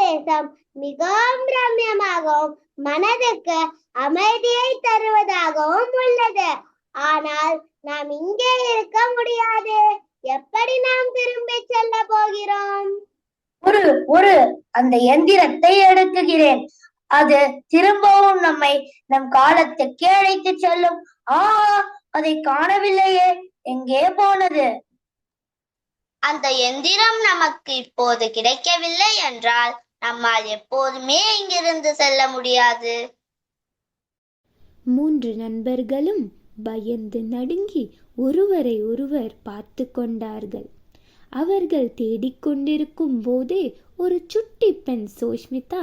பிரதேசம் மிகவும் ரம்யமாகவும் மனதுக்கு அமைதியை தருவதாகவும் உள்ளது. ஆனால் நாம் இங்கே இருக்க முடியாது. எப்படி நாம் திரும்பி செல்ல போகிறோம்? ஒரு ஒரு அந்த எந்திரத்தை எடுக்குகிறேன். அது திரும்பவும் நம்மை நம் காலத்துக்கே அழைத்து செல்லும். ஆ அதை காணவில்லையே. எங்கே போனது? அந்த எந்திரம் நமக்கு இப்போது கிடைக்கவில்லை என்றால் நம்மால் எப்போதுமே இங்கிருந்து செல்ல முடியாது. மூன்று நண்பர்களும் பயந்து நடுங்கி ஒருவரை ஒருவர் பார்த்து கொண்டார்கள். அவர்கள் தேடிக்கொண்டிருக்கும் போதே ஒரு சுட்டி பெண் சோஷ்மிதா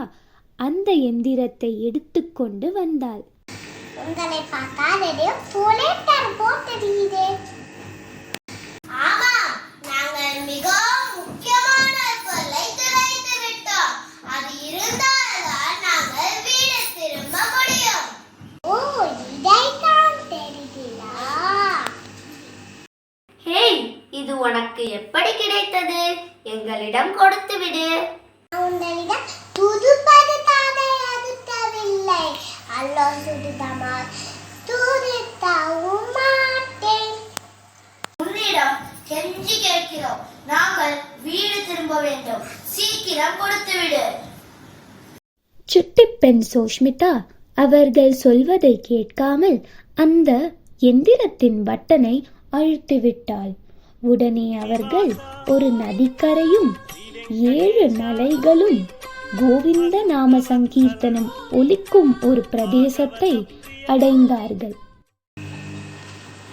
அந்த எந்திரத்தை எடுத்துக்கொண்டு வந்தாள். உங்களை போலேட்டர் போட்டதீதே ஆமா நாங்கள் மிகவும் முக்கியமான பொருளை துளைத்து விட்டோம் அது இருந்தால்தான் நாங்கள் வீடு திரும்ப முடியும் ஓ இதைத்தான் தெரியுதா ஹேய் இது உனக்கு எப்படி கிடைத்தது எங்களிடம் கொடுத்து விடு. உங்களிடம் துதுப்பது தானே அதுக்கவில்லை அல்லோ சுடுதமா துரித்தவும் மாட்டேன். உன்னிடம் கெஞ்சி கேட்கிறோம். நாங்கள் வீடு திரும்ப வேண்டும். சீக்கிரம் கொடுத்து விடு. சுட்டி பெண் சோஷ்மிதா அவர்கள் சொல்வதை கேட்காமல் அந்த எந்திரத்தின் பட்டனை அழுத்திவிட்டாள். உடனே அவர்கள் ஒரு நதிக்கரையும் ஏழு மலைகளும் கோவிந்த நாம சங்கீர்த்தனம் ஒலிக்கும் ஒரு பிரதேசத்தை அடைந்தார்கள்.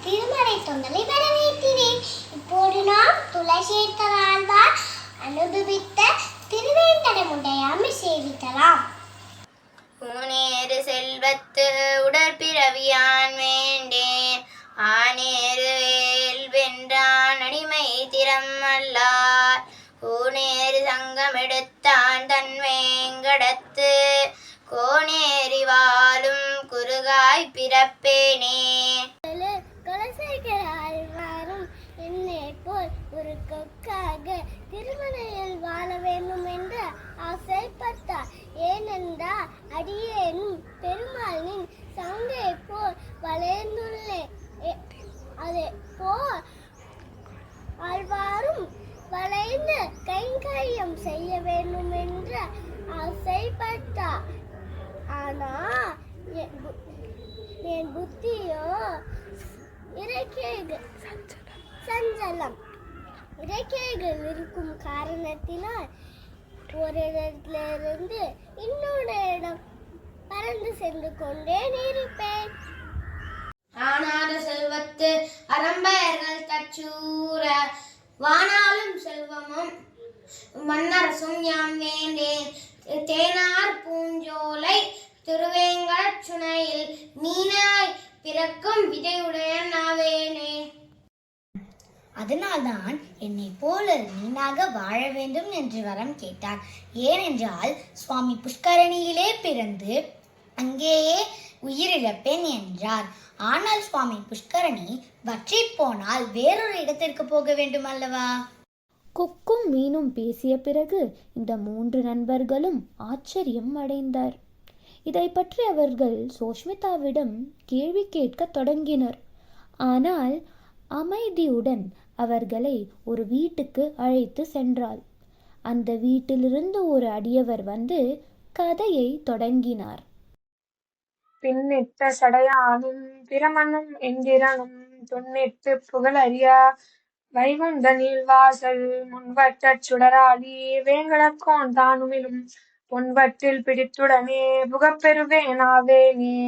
திருமலை தொங்கலை வரவேற்றினேன். இப்போது நாம் துளசேத்தரால்வார் அனுபவித்த திருவேங்கடமுடையாமை சேவிக்கலாம். ஊனேறு செல்வத்து உடற்பிறவியான் வேண்டேன். ஆனேறு வேல் வென்றான். அடிமை அல்லார் சங்கம் தன் வேங்கடத்து. கோனேறி வாழும் குறுகாய் பிறப்பேனே. குலசேகராழ்வாரும் என்னை போல் ஒரு கொக்காக திருமலையில் வாழ வேண்டும் என்று ஆசைப்பட்டார். ஏனென்றால் அடியேனும் பெருமாளின் சங்கை போல் வளைந்துள்ளேன் அதே போல் ஆழ்வாரும் வளைந்து கைங்கரியம் செய்ய வேண்டும் என்று ஆசைப்பட்டார் ஆனா என் பு- என் புத்தியோ இறக்கைகள் சஞ்சலம். இறக்கைகள் இருக்கும் காரணத்தினால் ஒரு இடத்திலிருந்து இன்னொரு இடம் பறந்து சென்று கொண்டே இருப்பேன். ஆனாத செல்வத்து அரம்பயர்கள் தச்சூர வானாலும் செல்வமும் மன்னரசும் யாம் வேண்டேன். தேனார் பூஞ்சோலை திருவேங்கடச் சுனையில் மீனாய் பிறக்கும் விதையுடைய நாவேனே. அதனால்தான் என்னை போல நீனாக வாழ வேண்டும் என்று வரம் கேட்டார். ஏனென்றால் சுவாமி புஷ்கரணியிலே பிறந்து அங்கேயே உயிரிழப்பேன் என்றார். ஆனால் சுவாமி புஷ்கரணி வற்றி போனால் வேறொரு இடத்திற்கு போக வேண்டும் அல்லவா? கொக்கும் மீனும் பேசிய பிறகு இந்த மூன்று நண்பர்களும் ஆச்சரியம் அடைந்தார். இதை பற்றி அவர்கள் சோஷ்மிதாவிடம் கேள்வி கேட்கத் தொடங்கினர். ஆனால் அமைதியுடன் அவர்களை ஒரு வீட்டுக்கு அழைத்து சென்றாள். அந்த வீட்டிலிருந்து ஒரு அடியவர் வந்து கதையை தொடங்கினார். பின்னிட்ட சடையானும் பிரமனும் எந்திரனும் துன்னிட்டு புகழறியா வைகுந்த நீள்வாசல் முன்வட்டச் சுடராளி வேங்கடக்கோன் தானுமிலும் பொன்வட்டில் பிடித்துடனே புகப்பெறுவேனாவேனே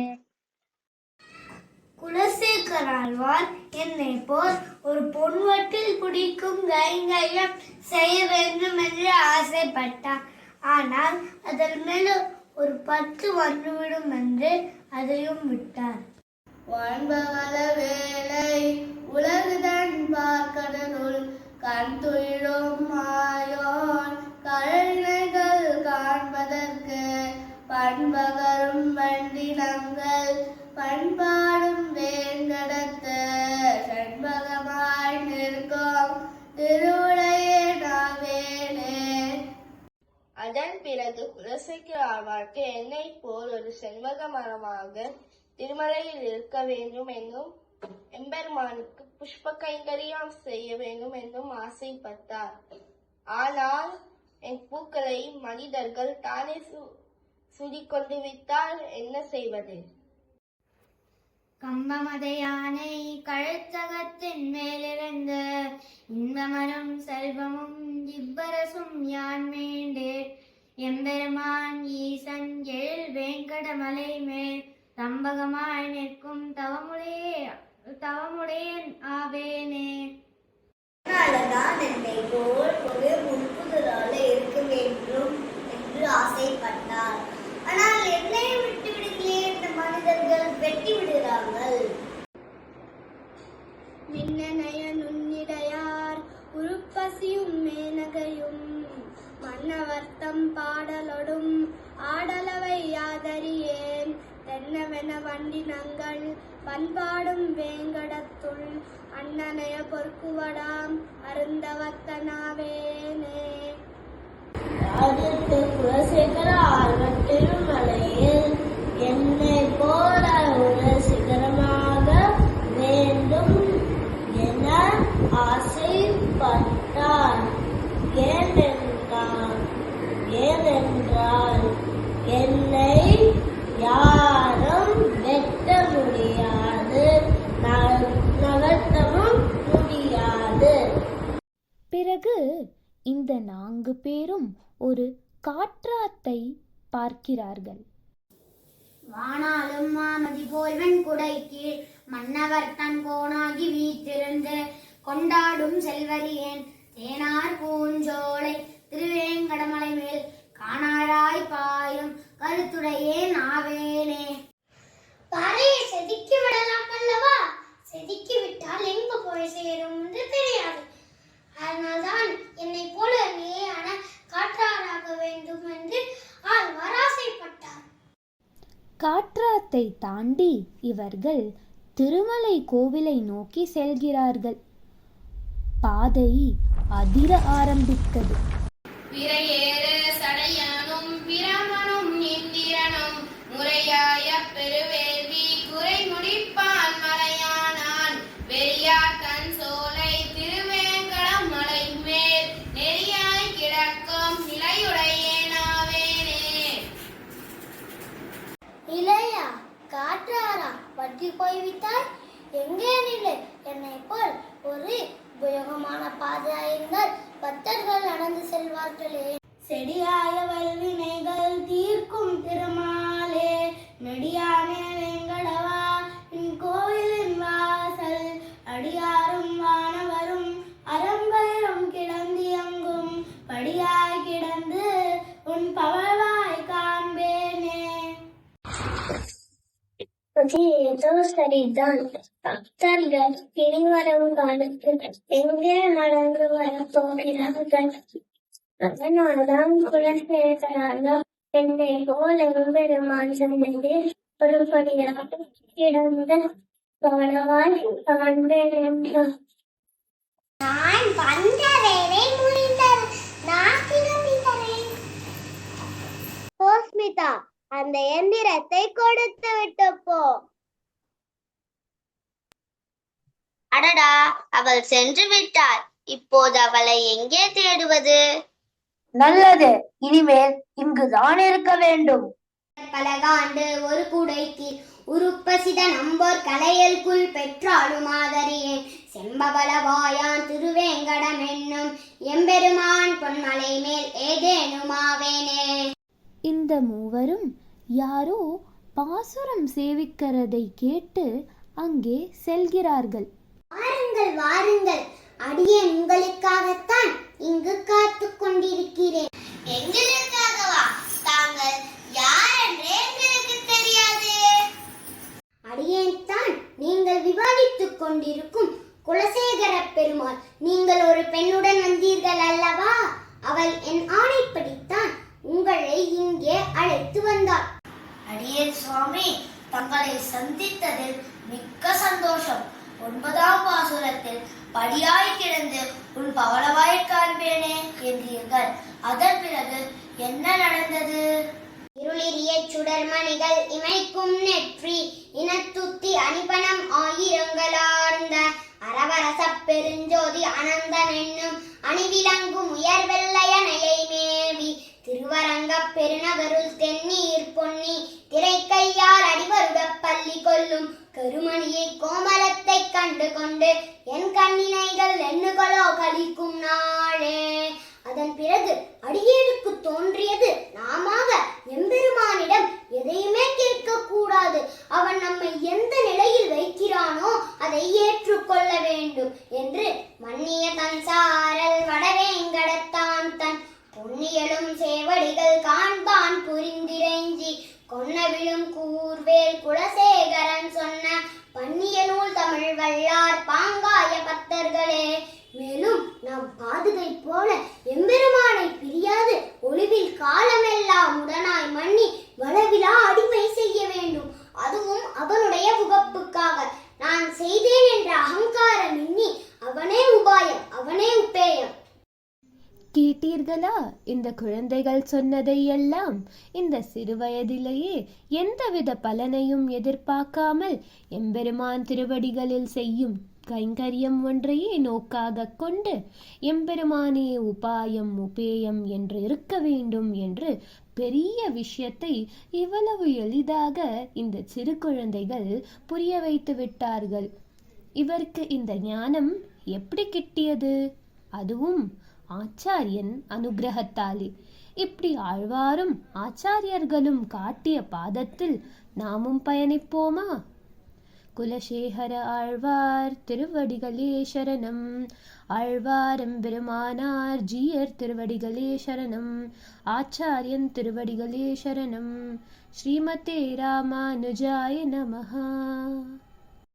குலசேகராழ்வார் என்னை போல் ஒரு பொன்வட்டில் பிடிக்கும் கைங்கையம் செய்ய வேண்டும் என்று ஆசைப்பட்டார். ஆனால் அதன் மேல் ஒரு பத்து வந்துவிடும் என்று அதையும் விட்டார். வாழ்பவள வேலை உலகுதன் பார்க்கடனுள் கண் துயிலும் மாயோன் காண்பதற்கு பண்பகரும் வண்டினங்கள் பண்பாடும் எனது பிறகு குலசேகர ஆழ்வார்க்கு என்னை போல் ஒரு செண்பக மரமாக திருமலையில் இருக்க வேண்டும் என்றும் எம்பெருமானுக்கு புஷ்ப கைங்கரியம் செய்ய வேண்டும் என்றும் ஆசைப்பட்டார். ஆனால் என் பூக்களை மனிதர்கள் தானே சுடிக்கொண்டு விட்டால் என்ன செய்வது? கம்பமதையானை கழுத்தகத்தின் மேலிருந்து இன்பமரும் செல்வமும் இவ்வரசும் யான் வேண்டே எம்பெருமான் ஈசன் எழில் வேங்கடமலை மேல் தம்பகமாய் நிற்கும் தவமுடைய தவமுடையன் ஆவேனே. அதனாலதான் என்னை போல் ஒரு முன்புதலால இருக்க வேண்டும் என்று ஆசைப்பட்டார். ஆனால் என்னை விட்டு விடுங்களே இந்த மனிதர்கள் வெட்டி விடுகிறார்கள். மின்னணைய நுண்ணிடையார் உருப்பசியும் மேனகையும் மன்னவர்த்தம் பாடலொடும் ஆடலவை யாதறியேன். தென்னவென வண்டினங்கள் பண்பாடும் வேங்கடத்துள் அண்ணனைய பொறுக்குவடாம் அருந்தவத்தனாவேனே. ஆதித்த குலசேகர ஆழ்வார் என்னை போல ஒரு பிறகு இந்த நான்கு பேரும் ஒரு காற்றாத்தை பார்க்கிறார்கள். வானாலும் மாமதி போல்வன் குடை கீழ் மன்னவர் தன் கோணாகி வீற்றிருந்து கொண்டாடும் செல்வரியேன் தேனார் பூஞ்சோலை திருவேங்கடமலை மேல் காணாராய் பாயும் கருத்துடையேன் ஆவேனே பாறையை செதுக்கி விடலாம் அல்லவா? செதுக்கி விட்டால் எங்கு போய் சேரும் என்று தெரியாது அதனால்தான் என்னை போல நீயான காற்றாராக வேண்டும் என்று ஆழ்வார் ஆசைப்பட்டார் காற்றாத்தை தாண்டி இவர்கள் திருமலை கோவிலை நோக்கி செல்கிறார்கள். பாதை அதிர ஆரம்பித்தது. பாதையாயிருந்தால் பக்தர்கள் நடந்து செல்வார்களே. செடியாய வல்வினை அது ஏதோ சரிதான். பக்தர்கள் பிரிவரும் காலத்தில் எங்கே நடந்து வரப்போகிறார்கள் அதனால்தான் குலசேகராக என்னை போல எம்பெருமான் சொன்னது ஒருபடியாக கிடந்த கவனவாய் காண்பேன் என்றார். அந்த எந்திரத்தை கொடுத்து விட்டு போ அடடா அவள் சென்று விட்டாள். இப்போது அவளை எங்கே தேடுவது? நல்லது இனிமேல் இங்குதான் இருக்க வேண்டும். பலகாண்டு ஒரு குடைக்கு உருப்பசித நம்போர் கலையல்குள் பெற்றாலும் ஆதரியே. செம்பவளவாயான் திருவேங்கடம் என்னும் எம்பெருமான் பொன்மலை மேல் ஏதேனுமாவேனே இந்த மூவரும் யாரோ பாசுரம் சேவிக்கிறதை கேட்டு அங்கே செல்கிறார்கள். வாருங்கள் வாருங்கள். அடியே உங்களுக்காக இங்கு காத்து கொண்டிருக்கிறேன் எங்களுக்காகவா தாங்கள் யார் என்றே எங்களுக்கு தெரியாது அடியேன் தான் நீங்கள் விவாதித்துக் கொண்டிருக்கும் குலசேகர பெருமாள் நீங்கள் ஒரு பெண்ணுடன் வந்தீர்கள் அல்லவா அவள் என் ஆணைப்படித்தான் உங்களை இங்கே அழைத்து வந்தாள் அடியேன் சுவாமி தங்களை சந்தித்ததில் மிக்க சந்தோஷம். ஒன்பதாம் பாசுரத்தில் படியாய் கிடந்து உன் பவளவாய் காண்பேனே என்றீர்கள். அதன் பிறகு என்ன நடந்தது? இருளிரிய சுடர்மணிகள் இமைக்கும் நெற்றி இனத்துத்தி அணிபணம் ஆயிரங்களார்ந்த அரவரச பெருஞ்சோதி அனந்தன் என்னும் அணிவிலங்கும் உயர் வெள்ளையனையை மேவி திருவரங்கப் பெருநகருள் தென்னீர் பொன் கொள்ளும் கருமணியை கோமலத்தை கண்டு கொண்டு என் கண்ணினைகள் எண்ணுகளோ கழிக்கும் நாளே. அதன் பிறகு அடியேனுக்கு தோன்றியது நாமாக எம்பெருமானிடம் எதையுமே கேட்க கூடாது. அவன் நம்மை குழந்தைகள் சொன்னதை எல்லாம் இந்த சிறுவயதிலேயே எந்தவித பலனையும் எதிர்பார்க்காமல் எம்பெருமான் திருவடிகளில் செய்யும் கைங்கரியம் ஒன்றையே நோக்காக கொண்டு எம்பெருமானே உபாயம் உபேயம் என்று இருக்க வேண்டும் என்று பெரிய விஷயத்தை இவ்வளவு எளிதாக இந்த சிறு குழந்தைகள் புரிய வைத்து விட்டார்கள். இவருக்கு இந்த ஞானம் எப்படி கிட்டியது? அதுவும் ஆச்சாரியன் அனுகிரகத்தாலே. இப்படி ஆழ்வாரும் ஆச்சாரியர்களும் காட்டிய பாதத்தில் நாமும் பயணிப்போமா? குலசேகர ஆழ்வார் திருவடிகளே சரணம். ஆழ்வாரம் பெருமானார் ஜீயர் திருவடிகளே சரணம். ஆச்சாரியன் திருவடிகளே சரணம். ஸ்ரீமதே ராமானுஜாய நமஹா.